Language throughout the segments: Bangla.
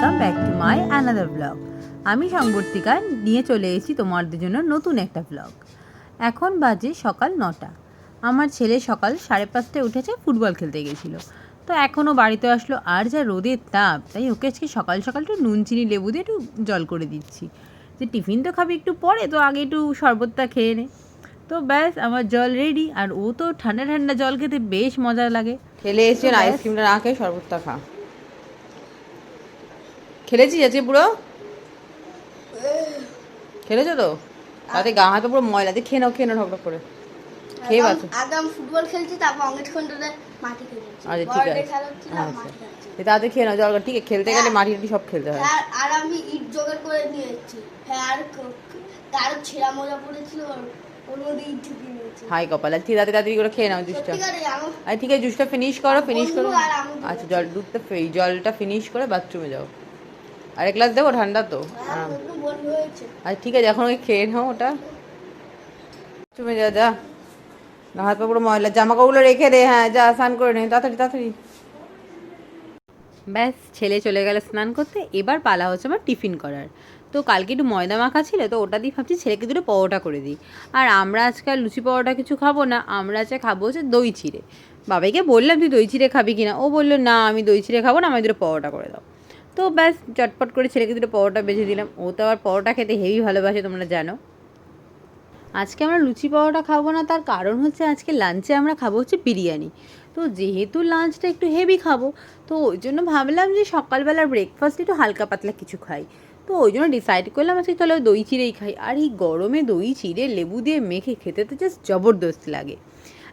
Welcome back to my another blog আমি সংবর্তিকা নিয়ে চলে এসেছি তোমাদের জন্য নতুন একটা ব্লগ এখন বাজে সকাল নটা। আমার ছেলে সকাল সাড়ে পাঁচটায় উঠেছে ফুটবল খেলতে গেছিল। তো এখনও বাড়িতে আসলো আর যা রোদের তাপ তাই ওকে আজকে সকাল সকাল একটু নুন চিনি লেবু দিয়ে একটু জল করে দিচ্ছি। যে টিফিন তো খাবি একটু পরে তো আগে একটু শরবতটা খেয়ে নে। তো ব্যাস আমার জল রেডি আর ও তো ঠান্ডা ঠান্ডা জল খেতে বেশ মজা লাগে। খেলে এসেছেন আইসক্রিমটা না খেয়ে শরবতটা খা। খেলেছিস আজকে পুরো? খেলেছো তো? তাতে গা হাতে পুরো ময়লা দিয়ে খেয়ে নাও খেয়ে নাও ঠকঠক করে। খেয়ে বাঁচো। আগে ফুটবল খেলছি তারপর অনেকক্ষণ ধরে মাটি খেলছি। আচ্ছা ঠিক আছে। আচ্ছা। তাতে খেয়ে নাও জল ঠিক আছে খেলতে গেলে মাটি টাটি সব খেলতে হয়। আর আর আমি ইট জোগাড় করে নিয়ে এসেছি হ্যাঁ আর তার ছেঁড়া মোজা পড়েছিল হাই কপাল আর ঠিক তাড়াতাড়ি তাড়াতাড়ি করে খেয়ে নাও জুসটা। আর ঠিক আছে জুসটা ফিনিশ করো ফিনিশ করো। আচ্ছা জল দুধটা জলটা ফিনিশ করে বাথরুমে যাও। আর এক গ্লাস দেবো, ঠান্ডা তো। আর আচ্ছা ঠিক আছে, এখন ওই খেয়ে নাও ওটা। তুমি যা যা। গা হাত পা পুরো ময়লা জামা কাপড়গুলো রেখে দে হ্যাঁ যা, স্নান করে নে, তাড়াতাড়ি তাড়াতাড়ি। ব্যাস, ছেলে চলে গেল স্নান করতে, এবার পালা হচ্ছে আমার টিফিন করার। তো কালকে একটু ময়দা মাখা ছিল, তো ওটা দিয়ে ভাবছি ছেলেকে দুটো পরোটা করে দিই। আর আমরা আজকাল লুচি পরোটা কিছু খাব না, আমরা আজকে খাব হচ্ছে দই চিড়ে। বাবাইকে বললাম, তুই দই চিড়ে খাবি কিনা? ও বলল, না, আমি দই চিড়ে খাব না, আমি দুটো পরোটা করে দাও। তো ব্যাস, চটপট করে ছেলেকে দুটো পরোটা বেজে দিলাম। ও তো আবার পরোটা খেতে হেভি ভালোবাসে, তোমরা জানো। আজকে আমরা লুচি পরোটা খাব না, তার কারণ হচ্ছে আজকে লাঞ্চে আমরা খাব হচ্ছে বিরিয়ানি। তো যেহেতু লাঞ্চটা একটু হেভি খাব, তো ওই জন্য ভাবলাম যে সকালবেলার ব্রেকফাস্ট একটু হালকা পাতলা কিছু খাই। তো ওই জন্য ডিসাইড করলাম আজকে চলো দই চিড়েই খাই। আর এই গরমে দই, চিড়ে, লেবু দিয়ে মেখে খেতে তো জাস্ট জবরদস্ত লাগে।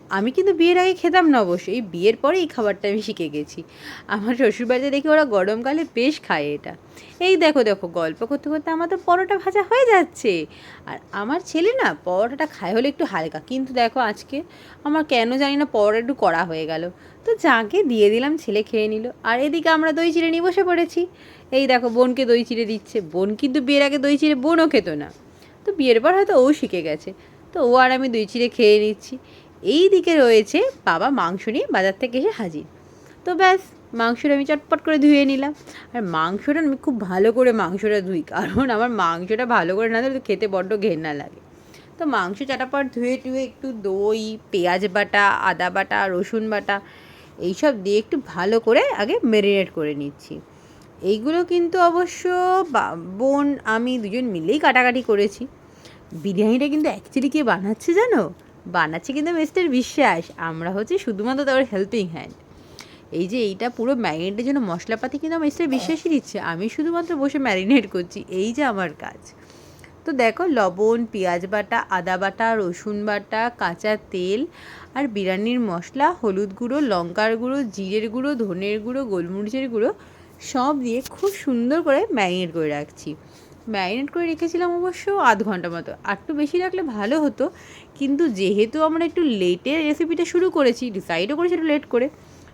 আমি কিন্তু বিয়ের আগে খেতাম না অবশ্যই এই বিয়ের পরে এই খাবারটা আমি শিখে গেছি। আমার শ্বশুরবাড়িতে দেখি ওরা গরমকালে বেশ খায় এটা। এই দেখো দেখো, গল্প করতে করতে আমার তো পরোটা ভাজা হয়ে যাচ্ছে। আর আমার ছেলে না পরোটাটা খায় হলে একটু হালকা। কিন্তু দেখো আজকে আমার কেন জানি না পরোটা একটু কড়া হয়ে গেল। তো যাকে দিয়ে দিলাম ছেলে খেয়ে নিল। আর এদিকে আমরা দই চিড়ে নিয়ে বসে পড়েছি। এই দেখো, বোনকে দই চিড়ে দিচ্ছে। বোন কিন্তু বিয়ের আগে দই চিড়ে বোনও খেত না। তো বিয়ের পর হয়তো ও শিখে গেছে। তো ও আর আমি দই চিড়ে খেয়ে নিচ্ছি। এই দিকে রয়েছে বাবা মাংস নিয়ে বাজার থেকে এসে হাজির। তো ব্যাস, মাংসটা আমি চটপট করে ধুয়ে নিলাম। আর মাংসটা আমি খুব ভালো করে মাংসটা ধুই, কারণ আমার মাংসটা ভালো করে না ধুলে খেতে বড্ড ঘেন্না লাগে। তো মাংস চাটাপট ধুয়ে টুয়ে একটু দই, পেঁয়াজ বাটা, আদা বাটা, রসুন বাটা, এইসব দিয়ে একটু ভালো করে আগে ম্যারিনেট করে নিচ্ছি। এইগুলো কিন্তু অবশ্য বোন, আমি দুজন মিলেই কাটাকাটি করেছি। বিরিয়ানিটা কিন্তু অ্যাকচুয়ালি কে বানাচ্ছে জানো? বানাচ্ছে কিন্তু মিস্টার বিশ্বাস, আমরা হচ্ছে শুধুমাত্র তার হেল্পিং হ্যান্ড এই যে এইটা পুরো ম্যারিনেটের জন্য মশলাপাতি কিন্তু মিস্টার বিশ্বাসই দিচ্ছে, আমি শুধুমাত্র বসে ম্যারিনেট করছি, এই যে আমার কাজ। তো দেখো, লবণ, পেঁয়াজ বাটা, আদা বাটা, রসুন বাটা, কাঁচা তেল আর বিরিয়ানির মশলা, হলুদ গুঁড়ো, লঙ্কার গুঁড়ো, জিরের গুঁড়ো, ধনের গুঁড়ো, গোলমরিচের গুঁড়ো সব দিয়ে খুব সুন্দর করে ম্যারিনেট করে রাখছি। ম্যারিনেট করে রেখেছিলাম অবশ্য আধ ঘণ্টা মতো। আর একটু বেশি রাখলে ভালো হতো। কিন্তু যেহেতু আমরা একটু লেটে রেসিপিটা শুরু করেছি ডিসাইডও করেছি একটু লেট করে,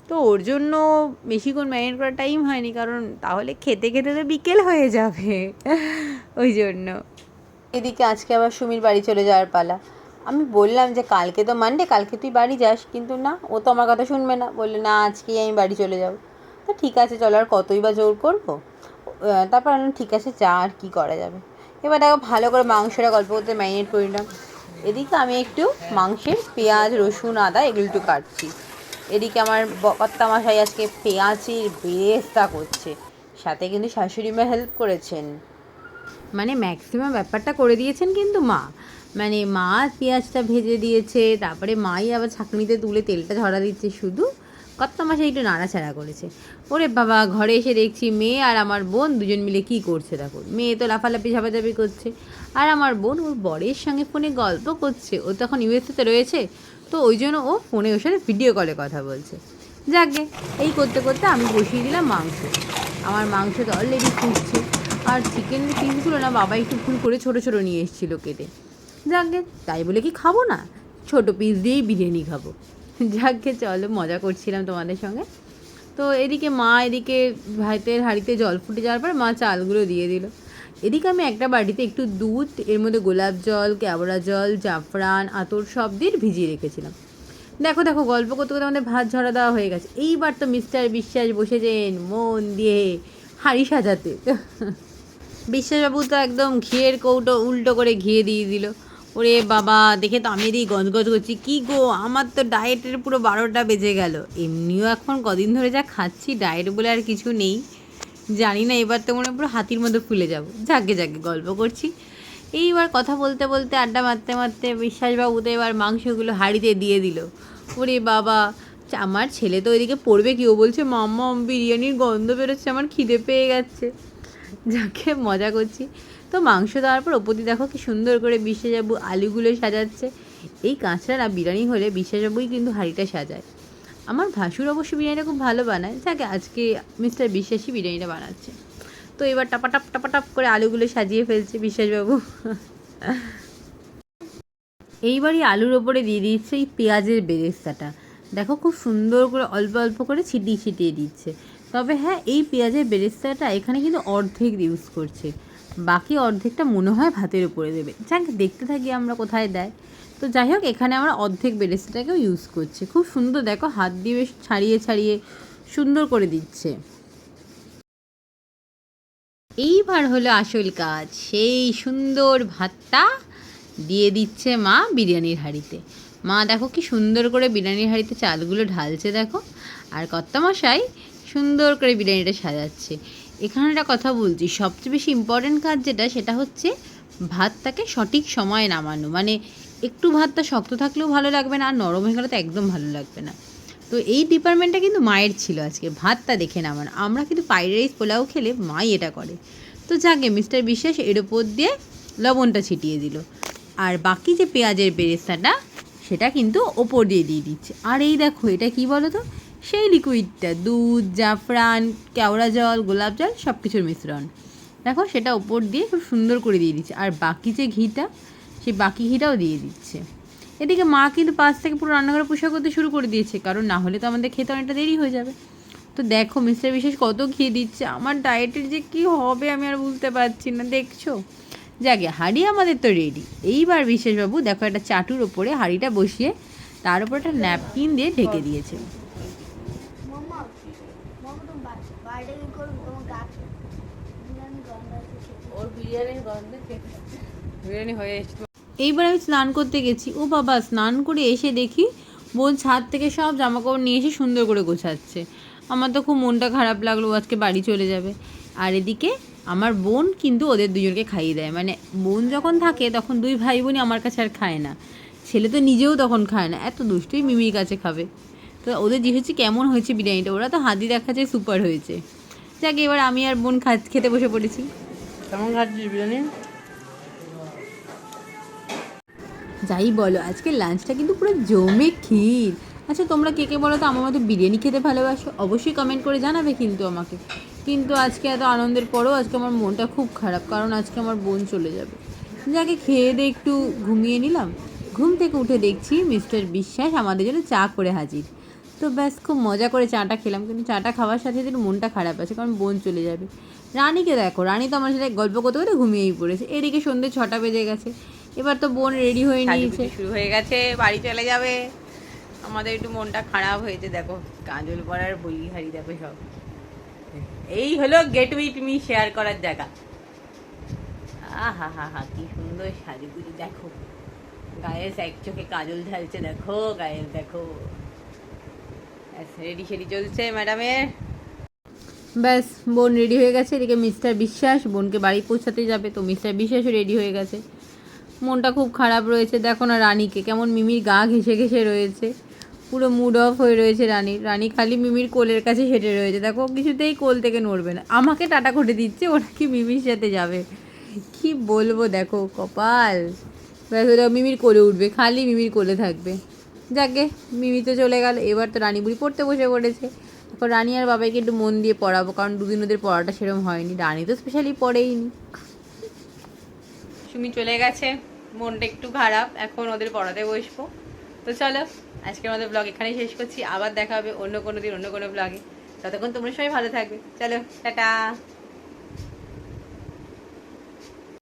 তো ওর জন্য বেশিক্ষণ ম্যারিনেট করার টাইম হয়নি। কারণ তাহলে খেতে খেতে তো বিকেল হয়ে যাবে। ওই জন্য। এদিকে আজকে আবার সুমির বাড়ি চলে যাওয়ার পালা। আমি বললাম যে, কালকে তো মানডে কালকে তুই বাড়ি যাস। কিন্তু না, ও তো আমার কথা শুনবে না। বললে, না, আজকেই আমি বাড়ি চলে যাব। তো ঠিক আছে, চলো আর কতই বা জোর করব? তারপর ঠিক আছে চা আর কী করা যাবে? এবার দেখো, ভালো করে মাংসটা গল্প করতে ম্যারিনেট করে নিলাম। এদিকে আমি একটু মাংসের পেঁয়াজ, রসুন, আদা এগুলো একটু কাটছি। এদিকে আমার কর্তা মশাই আজকে পেঁয়াজের বেরেস্তা করছে। সাথে কিন্তু শাশুড়ি মা হেল্প করেছেন। মানে ম্যাক্সিমাম ব্যাপারটা করে দিয়েছেন কিন্তু মা। মানে মা পেঁয়াজটা ভেজে দিয়েছে, তারপরে মাই আবার ছাঁকনিতে তুলে তেলটা ঝরা দিচ্ছে শুধু। কত মাসে একটু নাড়াচাড়া করেছে। ওরে বাবা, ঘরে এসে দেখছি মেয়ে আর আমার বোন দুজন মিলে কি করছে দেখো। মেয়ে তো লাফালাফি, ঝাপাঝাপি করছে। আর আমার বোন ওর বরের সঙ্গে ফোনে গল্প করছে। ও তখন ইউএসএতে রয়েছে, তো ওই জন্য ও ফোনে ওর সাথে ভিডিও কলে কথা বলছে। যাকে এই করতে করতে আমি বসিয়ে দিলাম মাংস। আমার মাংস তো অলরেডি ফুটছে। আর চিকেনের পিসগুলো না বাবা একটু ভুল করে ছোটো ছোটো নিয়ে এসেছিল কেটে। যাকে তাই বলে কি খাব না? ছোটো পিস দিয়েই বিরিয়ানি খাব। যাকে চলো, মজা করছিলাম তোমাদের সঙ্গে। তো এদিকে মা, এদিকে ভাইতের হাঁড়িতে জল ফুটে যাওয়ার পর মা চালগুলো দিয়ে দিল। এদিকে আমি একটা বাটিতে একটু দুধ, এর মধ্যে গোলাপ জল, কেওড়া জল, জাফরান, আতর সব দিয়ে ভিজিয়ে রেখেছিলাম। দেখো দেখো, গল্প করতে করতে আমাদের ভাত ঝরা দেওয়া হয়ে গেছে। এইবার তো মিস্টার বিশ্বাস বসেছেন, মন দিয়ে হাঁড়ি সাজাতে। বিশ্বাসবাবু তো একদম ঘিয়ের কৌটো উল্টো করে ঘিয়ে দিয়ে দিল। ওরে বাবা, দেখে তো আমি এদিকে গজগজ করছি। কী গো, আমার তো ডায়েটের পুরো বারোটা বেজে গেল। এমনিও এখন কদিন ধরে যা খাচ্ছি, ডায়েট বলে আর কিছু নেই। জানি না, এবার তো মনে পুরো হাতির মধ্যে ফুলে যাব। যাকে যাকে গল্প করছি। এইবার কথা বলতে বলতে, আড্ডা মারতে মারতে বিশ্বাসবাবু তো এবার মাংসগুলো হাঁড়িতে দিয়ে দিল। ওরে বাবা আমার ছেলে তো ওইদিকে পড়বে কি? ও বলছে, মাম্মা, বিরিয়ানির গন্ধ বেরোচ্ছে, আমার খিদে পেয়ে গেছে। যাকে মজা করছি। তো মাংস দেওয়ার পর ওপর দিয়ে দেখো কি সুন্দর করে বিশ্বাসবাবু আলুগুলো সাজাচ্ছে। এই কাঁচরা না বিরিয়ানি হলে বিশ্বাসবাবুই কিন্তু হাঁড়িটা সাজায়। আমার ভাসুর অবশ্য বিরিয়ানিটা খুব ভালো বানায়। যাকে, আজকে মিস্টার বিশ্বাসী বিরিয়ানিটা বানাচ্ছে। তো এবার টাপাটাপ টাপাটাপ করে আলুগুলো সাজিয়ে ফেলছে বিশ্বাসবাবু। এইবারই আলুর ওপরে দিয়ে দিচ্ছে এই পেঁয়াজের বেরেস্তাটা। দেখো খুব সুন্দর করে অল্প অল্প করে ছিটিয়ে ছিটিয়ে দিচ্ছে। তবে হ্যাঁ এই পেঁয়াজের বেরেস্তাটা এখানে কিন্তু অর্ধেক ইউজ করছে। বাকি অর্ধেকটা মনে হয় ভাতের উপরে দেবে। যাক, দেখতে থাকি আমরা কোথায় দেয়। তো যাই হোক, এখানে আমরা অর্ধেক বেরেস্তাটাকেও ইউজ করছি। খুব সুন্দর, দেখো, হাত দিয়ে বেশ ছাড়িয়ে ছাড়িয়ে সুন্দর করে দিচ্ছে। এইবার হলো আসল কাজ। সেই সুন্দর ভাতটা দিয়ে দিচ্ছে মা বিরিয়ানির হাঁড়িতে। মা, দেখো কি সুন্দর করে বিরিয়ানির হাঁড়িতে চালগুলো ঢালছে, দেখো। আর কর্তামশাই সুন্দর করে বিরিয়ানিটা সাজাচ্ছে। এখানে একটা কথা বলছি, সবচেয়ে বেশি ইম্পর্ট্যান্ট কাজ যেটা, সেটা হচ্ছে ভাতটাকে সঠিক সময়ে নামানো। মানে একটু ভাতটা শক্ত থাকলেও ভালো লাগবে না, আর নরম হয়ে গেলে তো একদম ভালো লাগবে না। তো এই ডিপার্টমেন্টটা কিন্তু মায়ের ছিল আজকে, ভাতটা দেখে নামানো। আমরা কিন্তু ফ্রাইড রাইস পোলাও খেলে মাই এটা করে। তো যাকে মিস্টার বিশ্বাস, এর ওপর দিয়ে লবণটা ছিটিয়ে দিল। আর বাকি যে পেঁয়াজের বেরেস্তাটা, সেটা কিন্তু ওপর দিয়ে দিয়ে দিচ্ছে। আর এই দেখো, এটা কি বলো তো সেই লিকুইডটা দুধ, জাফরান, কেওড়া জল, গোলাপ জল সব কিছুর মিশ্রণ। দেখো, সেটা ওপর দিয়ে খুব সুন্দর করে দিয়ে দিচ্ছে। আর বাকি যে ঘিটা, সেই বাকি ঘিটাও দিয়ে দিচ্ছে। এদিকে মা কিন্তু পাশ থেকে পুরো রান্নাঘরে পোশাক করতে শুরু করে দিয়েছে, কারণ না হলে তো আমাদের খেতে অনেকটা দেরি হয়ে যাবে। তো দেখো, মিস্টার বিশেষ কত ঘি দিচ্ছে। আমার ডায়েটের যে কি হবে আমি আর বুঝতে পারছি না, দেখছ? যাকে হাঁড়ি আমাদের তো রেডি এইবার বিশেষবাবু, দেখো একটা চাটুর ওপরে হাঁড়িটা বসিয়ে, তার উপর একটা ন্যাপকিন দিয়ে ঢেকে দিয়েছে মাম্মা মাম্মা তুমি বা- বাইরে কি করব তোমার গা বিরিয়ানি গন্ধ আছে খেতে। ওর বিরিয়ানির গন্ধে বিরিয়ানি হয়ে এইবার আমি স্নান করতে গেছি। ও বাবা স্নান করে এসে দেখি বোন ছাদ থেকে সব জামা কাপড় নিয়ে এসে সুন্দর করে গোছাচ্ছে। আমার তো খুব মনটা খারাপ লাগল ও আজকে বাড়ি চলে যাবে। আর এদিকে আমার বোন কিন্তু ওদের দুজনকে খাইয়ে দেয়। মানে বোন যখন থাকে তখন দুই ভাই বোনই আমার কাছে আর খায় না। ছেলে তো নিজেও তখন খায় না। এত দুষ্টই মিমির কাছে খাবে। তো ওদের জিজ্ঞেস কেমন হয়েছে বিরিয়ানিটা? ওরা তো হাতি দেখাচ্ছে সুপার হয়েছে। যাক এবার আমি আর বোন খা খেতে বসে পড়েছি। কেমন খাচ্ছিস বিরিয়ানি? যাই বলো, আজকে লাঞ্চটা কিন্তু পুরো জমে ক্ষীর। আচ্ছা তোমরা কে কে বলো তো আমার মতো বিরিয়ানি খেতে ভালোবাসো? অবশ্যই কমেন্ট করে জানাবে কিন্তু আমাকে। কিন্তু আজকে এত আনন্দের পরেও আজকে আমার মনটা খুব খারাপ, কারণ আজকে আমার বোন চলে যাবে। যাকে খেয়ে দিয়ে একটু ঘুমিয়ে নিলাম। ঘুম থেকে উঠে দেখছি মিস্টার বিশ্বাস আমাদের জন্য চা করে হাজির। তো ব্যাস, খুব মজা করে চাটা খেলাম। কিন্তু চাটা খাওয়ার সাথে সাথে মনটা খারাপ আছে, কারণ বোন চলে যাবে। রানীকে দেখো রানী তো আমার সাথে গল্প করতে করতে ঘুমিয়েই পড়েছে। এদিকে সন্ধ্যে ছটা বেজে গেছে। এবার তো বোন রেডি হয়ে নিয়েছে। শুরু হয়ে গেছে বাড়ি চলে যাবে। আমাদের একটু মনটা খারাপ হয়েছে দেখো কাজল পড়ার বই হারি দেখো সব। এই হলো গেট উইথ মি শেয়ার করার জায়গা। আহা হা হা কি সুন্দর সাজুগুজু দেখো। গায়ে এক চোখে কাজল ঢালছে দেখো গায়ের দেখো। রেডি সেডি চলছে ম্যাডামের ব্যাস, বোন রেডি হয়ে গেছে, এদিকে মিস্টার বিশ্বাস, বোনকে বাড়ি পৌঁছাতে যাবে, তো মিস্টার বিশ্বাসও রেডি হয়ে গেছে। মনটা খুব খারাপ রয়েছে, দেখো না রানীকে, কেমন মিমির গা ঘেসে ঘেসে রয়েছে। পুরো মুড অফ হয়ে রয়েছে রানীর রানী খালি মিমির কোলের কাছে হেঁটে রয়েছে। দেখো কিছুতেই কোল থেকে নড়বে না। আমাকে টাটা করে দিচ্ছে ওরা কি মিমির সাথে যাবে। কি বলব, দেখো, কপাল। ব্যাস ওরা মিমির কোলে উঠবে, খালি মিমির কোলে থাকবে। যাকে মিমি তো চলে গেল, এবার তো রানী বুড়ি পড়তে বসে পড়েছে। এখন রানি আর বাবাইকে একটু মন দিয়ে পড়াবো, কারণ দুদিন ওদের পড়াটা সেরকম হয়নি। রানি তো স্পেশালি পড়েইনি। সুমি চলে গেছে, মনটা একটু খারাপ, এখন ওদের পড়াতে বসবো। তো চলো আজকে আমাদের ব্লগ এখানেই শেষ করছি, আবার দেখা হবে অন্য কোনো দিন, অন্য কোনো ব্লগে ততক্ষণ তোমরা সবাই ভালো থাকবে। চলো, টাটা।